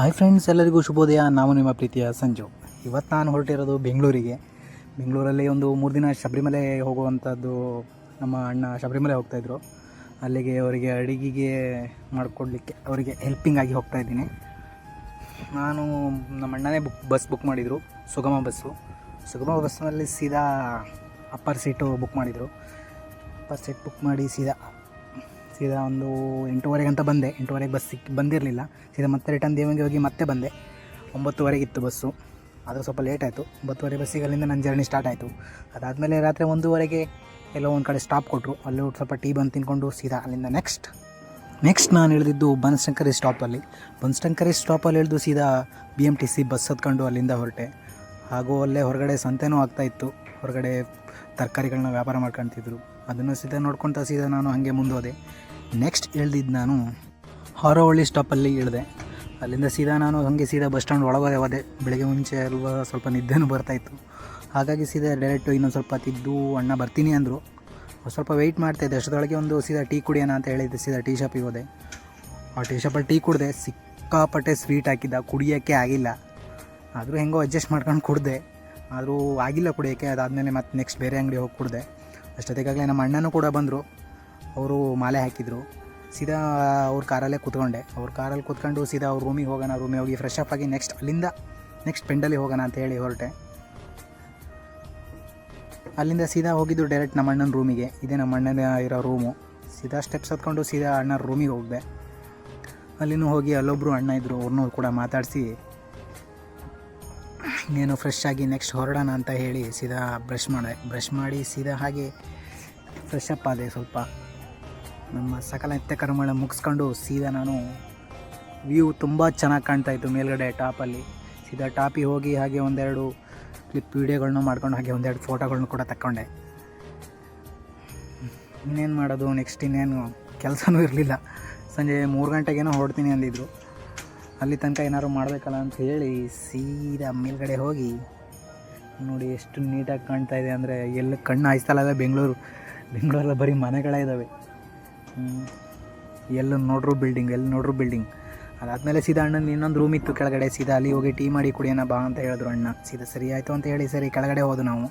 Hi friends ಎಲ್ಲರಿಗೂ ಶುಭೋದಯ. ನಾವು ನಿಮ್ಮ ಪ್ರೀತಿಯ ಸಂಜು. ಇವತ್ತು ನಾನು ಹೊರಟಿರೋದು ಬೆಂಗಳೂರಿಗೆ. ಬೆಂಗಳೂರಲ್ಲಿ ಒಂದು ಮೂರು ದಿನ ಶಬರಿಮಲೆ ಹೋಗುವಂಥದ್ದು ನಮ್ಮ ಅಣ್ಣ ಶಬರಿಮಲೆ ಹೋಗ್ತಾಯಿದ್ರು ಅಲ್ಲಿಗೆ ಅವರಿಗೆ ಅಡುಗೆಗೆ ಮಾಡಿಕೊಡ್ಲಿಕ್ಕೆ ಅವರಿಗೆ ಹೆಲ್ಪಿಂಗ್ ಆಗಿ ಹೋಗ್ತಾ ಇದ್ದೀನಿ. ನಾನು ನಮ್ಮ ಅಣ್ಣನೇ ಬುಕ್ ಬಸ್ ಬುಕ್ ಮಾಡಿದರು, ಸುಗಮ ಬಸ್ಸು ಸುಗಮ ಬಸ್ನಲ್ಲಿ ಸೀದಾ ಅಪ್ಪರ್ ಸೀಟು ಬುಕ್ ಮಾಡಿದರು. ಅಪ್ಪರ್ ಸೀಟ್ ಬುಕ್ ಮಾಡಿ ಸೀದಾ ಸೀದಾ ಒಂದು ಎಂಟೂವರೆಗೆ ಅಂತ ಬಂದೆ. ಎಂಟೂವರೆಗೆ ಬಸ್ ಸಿಕ್ಕಿ ಬಂದಿರಲಿಲ್ಲ. ಸೀದಾ ಮತ್ತೆ ರಿಟರ್ನ್ ದೇವಂಗೆ ಹೋಗಿ ಮತ್ತೆ ಬಂದೆ. ಒಂಬತ್ತುವರೆಗೆ ಇತ್ತು ಬಸ್ಸು ಅದು ಸ್ವಲ್ಪ ಲೇಟ್ ಆಯಿತು. ಒಂಬತ್ತುವರೆ ಬಸ್ಸಿಗೆ ಅಲ್ಲಿಂದ ನನ್ನ ಜರ್ನಿ ಸ್ಟಾರ್ಟ್ ಆಯಿತು. ಅದಾದಮೇಲೆ ರಾತ್ರಿ ಒಂದೂವರೆಗೆ ಎಲ್ಲೋ ಒಂದು ಕಡೆ ಸ್ಟಾಪ್ ಕೊಟ್ಟರು ಅಲ್ಲಿ ಸ್ವಲ್ಪ ಟೀ ಬಂದು ತಿನ್ಕೊಂಡು ಸೀದಾ ಅಲ್ಲಿಂದ ನೆಕ್ಸ್ಟ್ ನೆಕ್ಸ್ಟ್ ನಾನು ಇಳಿದಿದ್ದು ಬನಶಂಕರಿ ಸ್ಟಾಪಲ್ಲಿ ಬನಶಂಕರಿ ಸ್ಟಾಪಲ್ಲಿ ಇಳಿದು ಸೀದಾ B M T C bus ಹತ್ಕೊಂಡು ಅಲ್ಲಿಂದ ಹೊರಟೆ. ಹಾಗೂ ಅಲ್ಲೇ ಹೊರಗಡೆ ಸಂತೆನೂ ಆಗ್ತಾಯಿತ್ತು ಹೊರಗಡೆ ತರಕಾರಿಗಳನ್ನ ವ್ಯಾಪಾರ ಮಾಡ್ಕೊತಿದ್ರು. ಅದನ್ನು ಸೀದಾ ನೋಡ್ಕೊತಾ ಸೀದಾ ನಾನು ಹಾಗೆ ಮುಂದೋದೆ. ನೆಕ್ಸ್ಟ್ ಇಳ್ದಿದ್ದು ನಾನು ಹೊರವಳ್ಳಿ ಸ್ಟಾಪಲ್ಲಿ ಇಳಿದೆ. ಅಲ್ಲಿಂದ ಸೀದಾ ನಾನು ಹಾಗೆ ಸೀದಾ ಬಸ್ ಸ್ಟ್ಯಾಂಡ್ ಒಳಗೆ ಹೋದೆ. ಬೆಳಗ್ಗೆ ಮುಂಚೆ ಅಲ್ವಾ ಸ್ವಲ್ಪ ನಿದ್ದೆನೂ ಬರ್ತಾಯಿತ್ತು ಹಾಗಾಗಿ ಸೀದಾ ಡೈರೆಕ್ಟು ಇನ್ನೊಂದು ಸ್ವಲ್ಪ ತಿದ್ದು, ಅಣ್ಣ ಬರ್ತೀನಿ ಅಂದರು. ಸ್ವಲ್ಪ ವೆಯ್ಟ್ ಮಾಡ್ತಾಯಿದ್ದೆ ಅಷ್ಟರೊಳಗೆ ಒಂದು ಸೀದಾ ಟೀ ಕುಡಿಯೋಣ ಅಂತ ಹೇಳಿದ್ದೆ. ಸೀದಾ ಟೀ ಶಾಪಿಗೆ ಹೋದೆ. ಆ ಟೀ ಶಾಪಲ್ಲಿ ಟೀ ಕುಡಿದೆ. ಸಿಕ್ಕಾಪಟ್ಟೆ ಸ್ವೀಟ್ ಹಾಕಿದ್ದ. ಕುಡಿಯೋಕ್ಕೆ ಆಗಿಲ್ಲ. ಆದರೂ ಹೆಂಗೋ ಅಡ್ಜಸ್ಟ್ ಮಾಡ್ಕೊಂಡು ಕುಡಿದೆ. ಆದರೂ ಆಗಿಲ್ಲ ಕುಡಿಯೋಕ್ಕೆ. ಅದಾದಮೇಲೆ ಮತ್ತೆ ನೆಕ್ಸ್ಟ್ ಬೇರೆ ಅಂಗಡಿ ಹೋಗಿ ಕುಡಿದೆ. ಅಷ್ಟೊತ್ತಿಗಾಗಲೇ ನಮ್ಮ ಅಣ್ಣನೂ ಕೂಡ ಬಂದರು. ಅವರು ಮಾಲೆ ಹಾಕಿದರು. ಸೀದಾ ಅವ್ರ ಕಾರಲ್ಲೇ ಕೂತ್ಕೊಂಡೆ. ಅವ್ರ ಕಾರಲ್ಲಿ ಕೂತ್ಕೊಂಡು ಸೀದಾ ಅವ್ರ ರೂಮಿಗೆ ಹೋಗೋಣ ರೂಮಿಗೆ ಹೋಗಿ ಫ್ರೆಶ್ ಅಪ್ ಆಗಿ ನೆಕ್ಸ್ಟ್ ಅಲ್ಲಿಂದ ನೆಕ್ಸ್ಟ್ ಪೆಂಡಲ್ಲಿ ಹೋಗೋಣ ಅಂತ ಹೇಳಿ ಹೊರಟೆ. ಅಲ್ಲಿಂದ ಸೀದಾ ಹೋಗಿದ್ದು ಡೈರೆಕ್ಟ್ ನಮ್ಮ ಅಣ್ಣನ ರೂಮಿಗೆ ಇದೇ ನಮ್ಮ ಅಣ್ಣನ ಇರೋ ರೂಮು ಸೀದಾ ಸ್ಟೆಪ್ಸ್ ಹತ್ಕೊಂಡು ಸೀದಾ ಅಣ್ಣನ ರೂಮಿಗೆ ಹೋಗಿದೆ. ಅಲ್ಲಿನೂ ಹೋಗಿ ಅಲ್ಲೊಬ್ಬರು ಅಣ್ಣ ಇದ್ದರು ಅವ್ರನ್ನೂ ಕೂಡ ಮಾತಾಡಿಸಿ ಇನ್ನೇನು ಫ್ರೆಶ್ ಆಗಿ ನೆಕ್ಸ್ಟ್ ಹೊರಡೋಣ ಅಂತ ಹೇಳಿ ಸೀದಾ ಬ್ರಷ್ ಮಾಡಿದೆ ಬ್ರಷ್ ಮಾಡಿ ಸೀದಾ ಹಾಗೆ ಫ್ರೆಶ್ ಅಪ್ ಆದೆ ಸ್ವಲ್ಪ. ನಮ್ಮ ಸಕಲ ನಿತ್ಯ ಕರ್ಮಗಳ ಮುಗಿಸ್ಕೊಂಡು ಸೀದಾ ನಾನು ವ್ಯೂ ತುಂಬ ಚೆನ್ನಾಗಿ ಕಾಣ್ತಾ ಇತ್ತು ಮೇಲ್ಗಡೆ ಟಾಪಲ್ಲಿ ಸೀದಾ ಟಾಪಿಗೆ ಹೋಗಿ ಹಾಗೆ ಒಂದೆರಡು ಕ್ಲಿಪ್ ವೀಡಿಯೋಗಳನ್ನ ಮಾಡ್ಕೊಂಡು ಹಾಗೆ ಒಂದೆರಡು ಫೋಟೋಗಳನ್ನ ಕೂಡ ತಕ್ಕೊಂಡೆ. ಇನ್ನೇನು ಮಾಡೋದು ನೆಕ್ಸ್ಟ್ ಇನ್ನೇನು ಕೆಲಸನೂ ಇರಲಿಲ್ಲ. ಸಂಜೆ ಮೂರು ಗಂಟೆಗೇನೋ ಹೊರಡ್ತೀನಿ ಅಂದಿದ್ರು. ಅಲ್ಲಿ ತನಕ ಏನಾದ್ರು ಮಾಡಬೇಕಲ್ಲ ಅಂತ ಹೇಳಿ ಸೀದಾ ಮೇಲ್ಗಡೆ ಹೋಗಿ ನೋಡಿ ಎಷ್ಟು ನೀಟಾಗಿ ಕಾಣ್ತಾ ಇದೆ ಅಂದರೆ ಎಲ್ಲ ಕಣ್ಣು ಹಾಯಿಸ್ತಲ್ಲ ಬೆಂಗಳೂರು. ಬೆಂಗಳೂರಲ್ಲಿ ಬರೀ ಮನೆಗಳೇ ಇದ್ದಾವೆ. ಎಲ್ಲ ನೋಡ್ರು ಬಿಲ್ಡಿಂಗ್ ಎಲ್ಲಿ ನೋಡ್ರು ಬಿಲ್ಡಿಂಗ್ ಅದಾದಮೇಲೆ ಸೀದಾ ಅಣ್ಣನ ಇನ್ನೊಂದು ರೂಮ್ ಇತ್ತು ಕೆಳಗಡೆ, ಸೀದಾ ಅಲ್ಲಿ ಹೋಗಿ ಟೀ ಮಾಡಿ ಕುಡಿಯೋಣ ಬಾ ಅಂತ ಹೇಳಿದ್ರು ಅಣ್ಣ. ಸೀದಾ ಸರಿ ಆಯಿತು ಅಂತ ಹೇಳಿ ಸರಿ, ಕೆಳಗಡೆ ಹೋದು ನಾವು.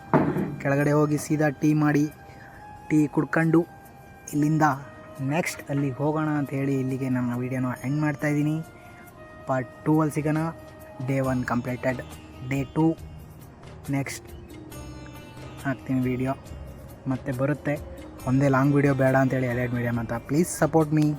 ಕೆಳಗಡೆ ಹೋಗಿ ಸೀದಾ ಟೀ ಮಾಡಿ ಟೀ ಕುಡ್ಕೊಂಡು ಇಲ್ಲಿಂದ ನೆಕ್ಸ್ಟ್ ಅಲ್ಲಿಗೆ ಹೋಗೋಣ ಅಂತ ಹೇಳಿ ಇಲ್ಲಿಗೆ ನಮ್ಮ ವೀಡಿಯೋನ ಎಂಡ್ ಮಾಡ್ತಾಯಿದ್ದೀನಿ ಪಾರ್ಟ್ ಟೂ ಅಲ್ಲಿ ಸಿಗೋಣ. Day one completed day two next ಹಾಕ್ತೀನಿ ವೀಡಿಯೋ ಮತ್ತೆ ಬರುತ್ತೆ. ಒಂದೇ ಲಾಂಗ್ ವೀಡಿಯೋ ಬೇಡ ಅಂತೇಳಿ ಎಲೆಡ್ ಮೀಡಿಯಮ್ ಅಂತ. Please support me